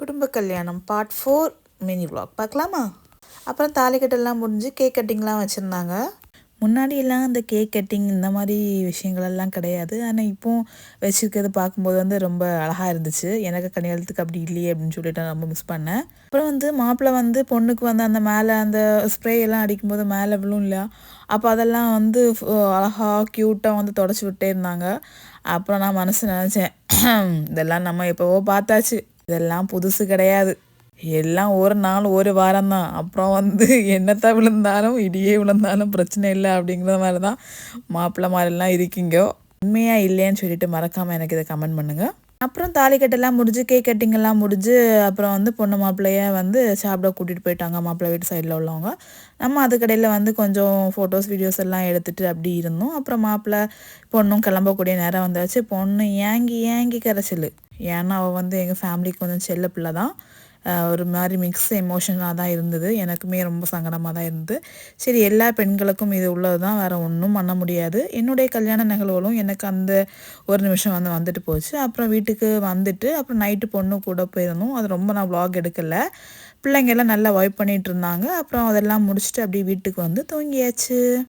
குடும்ப கல்யாணம் part four mini vlog பார்க்கலாமா? அப்புறம் தாலிக்கட்டெல்லாம் முடிஞ்சு கேக் கட்டிங்லாம் வச்சுருந்தாங்க. முன்னாடியெல்லாம் இந்த கேக் கட்டிங் இந்த மாதிரி விஷயங்கள் எல்லாம் கிடையாது. ஆனால் இப்போது வச்சுருக்கிறத பார்க்கும்போது வந்து ரொம்ப அழகாக இருந்துச்சு. எனக்கு கல்யாணத்துக்கு அப்படி இல்லையே அப்படின்னு சொல்லிட்டு நான் ரொம்ப மிஸ் பண்ணேன். அப்புறம் வந்து மாப்பிள்ளை வந்து பொண்ணுக்கு வந்து அந்த மேலே அந்த ஸ்ப்ரே எல்லாம் அடிக்கும்போது மேலே விழும் இல்லையா? அப்போ அதெல்லாம் வந்து அழகாக க்யூட்டாக வந்து தொடச்சி விட்டே இருந்தாங்க. அப்புறம் நான் மனசு நினச்சேன் இதெல்லாம் நம்ம எப்போவோ பார்த்தாச்சு. இதெல்லாம் புதுசு கிடையாது. எல்லாம் ஒரு நாள் ஒரு வாரம் தான் அப்புறம் வந்து என்னத்தான் விழுந்தாலும் இடியே விழுந்தாலும் பிரச்சனை இல்லை அப்படிங்கிற மாதிரி தான் மாப்பிள்ளை மாதிரிலாம் இருக்கீங்க. உண்மையாக இல்லையான்னு சொல்லிட்டு மறக்காமல் எனக்கு இதை கமெண்ட் பண்ணுங்கள் அப்புறம் தாலிக்கட்டெல்லாம் முடிஞ்சு கேக் கட்டிங்கெல்லாம் முடிஞ்சு அப்புறம் வந்து பொண்ணு மாப்பிள்ளைய வந்து சாப்பிட கூட்டிகிட்டு போயிட்டாங்க மாப்பிள்ளை வீட்டு சைடில் உள்ளவங்க. நம்ம அதுக்கடையில் வந்து கொஞ்சம் ஃபோட்டோஸ் வீடியோஸ் எல்லாம் எடுத்துகிட்டு அப்படி இருந்தோம். அப்புறம் மாப்பிள்ளை பொண்ணும் கிளம்பக்கூடிய நேரம் வந்தாச்சு. பொண்ணு ஏங்கி ஏங்கி கரைச்சல். ஏன்னா அவள் வந்து எங்கள் ஃபேமிலிக்கு கொஞ்சம் செல்ல பிள்ளை தான். ஒரு மாதிரி மிக்ஸ் எமோஷனாக தான் இருந்தது. எனக்குமே ரொம்ப சங்கடமாக தான் இருந்தது. சரி எல்லா பெண்களுக்கும் இது உள்ளது தான் வேறு ஒன்றும் பண்ண முடியாது. என்னுடைய கல்யாண நிகழ்வுகளும் எனக்கு அந்த ஒரு நிமிஷம் வந்து வந்துட்டு போச்சு. அப்புறம் வீட்டுக்கு வந்துட்டு அப்புறம் நைட்டு பொண்ணு கூட போயிருந்தோம். அது ரொம்ப நான் வ்ளாக் எடுக்கலை. பிள்ளைங்க எல்லாம் நல்லா வைப் பண்ணிகிட்டு இருந்தாங்க. அப்புறம் அதெல்லாம் முடிச்சுட்டு அப்படியே வீட்டுக்கு வந்து தூங்கியாச்சு.